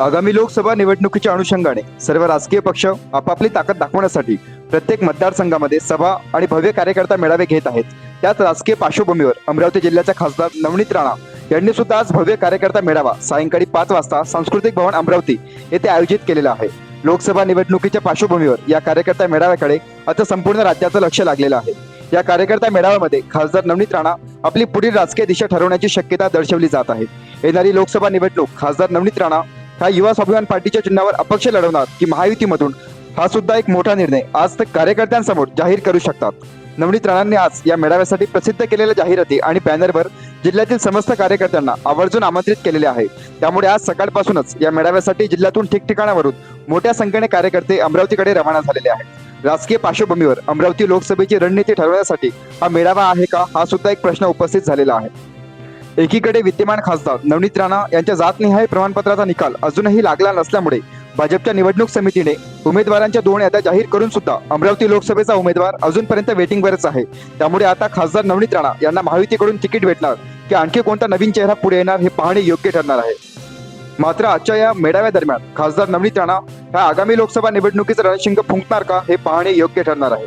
आगामी लोकसभा निवडणुकीच्या अनुषंगाने सर्व राजकीय पक्ष आपापली ताकद दाखवण्यासाठी प्रत्येक मतदारसंघामध्ये सभा आणि भव्य कार्यकर्ता मेळावे घेत आहेत. त्याच राजकीय पार्श्वभूमीवर अमरावती जिल्ह्याच्या खासदार नवनीत राणा यांनी सुद्धा आज भव्य कार्यकर्ता मेळावा सायंकाळी पाच वाजता सांस्कृतिक भवन अमरावती येथे आयोजित केलेला आहे. लोकसभा निवडणुकीच्या पार्श्वभूमीवर या कार्यकर्ता मेळाव्याकडे आता संपूर्ण राज्याचं लक्ष लागलेलं आहे. या कार्यकर्ता मेळाव्यामध्ये खासदार नवनीत राणा आपली पुढील राजकीय दिशा ठरवण्याची शक्यता दर्शवली जात आहे. येणारी लोकसभा निवडणूक खासदार नवनीत राणा हा युवा स्वाभिमान पार्टीच्या चिन्हावर अपक्ष लढवणार की महायुतीमधून हा सुद्धा एक मोठा निर्णय. आज ते कार्यकर्त्यांसमोर जाहीर करू शकतात. नवनीत राणांनी आज या मेळाव्यासाठी प्रसिद्ध केलेल्या जाहिराती आणि बॅनरवर जिल्ह्यातील समस्त कार्यकर्त्यांना आवर्जून आमंत्रित केलेले आहे. त्यामुळे आज सकाळपासूनच या मेळाव्यासाठी जिल्ह्यातून ठिकठिकाणावरून मोठ्या संख्येने कार्यकर्ते अमरावतीकडे रवाना झालेले आहेत. राजकीय पार्श्वभूमीवर अमरावती लोकसभेची रणनीती ठरवण्यासाठी हा मेळावा आहे का हा सुद्धा एक प्रश्न उपस्थित झालेला आहे. एकीकडे विद्यमान खासदार नवनीत राणा यांच्या जातनिहाय प्रमाणपत्राचा निकाल अजूनही लागला नसल्यामुळे भाजपच्या निवडणूक समितीने उमेदवारांच्या दोन याद्या जाहीर करून सुद्धा अमरावती लोकसभेचा उमेदवार अजूनपर्यंत वेटिंगवरच आहे. त्यामुळे आता खासदार नवनीत राणा यांना महायुतीकडून तिकीट भेटणार की आणखी कोणता नवीन चेहरा पुढे येणार हे पाहणे योग्य ठरणार आहे. मात्र आजच्या या मेळाव्यादरम्यान खासदार नवनीत राणा ह्या आगामी लोकसभा निवडणुकीचं रणशिंग फुंकणार का हे पाहणे योग्य ठरणार आहे.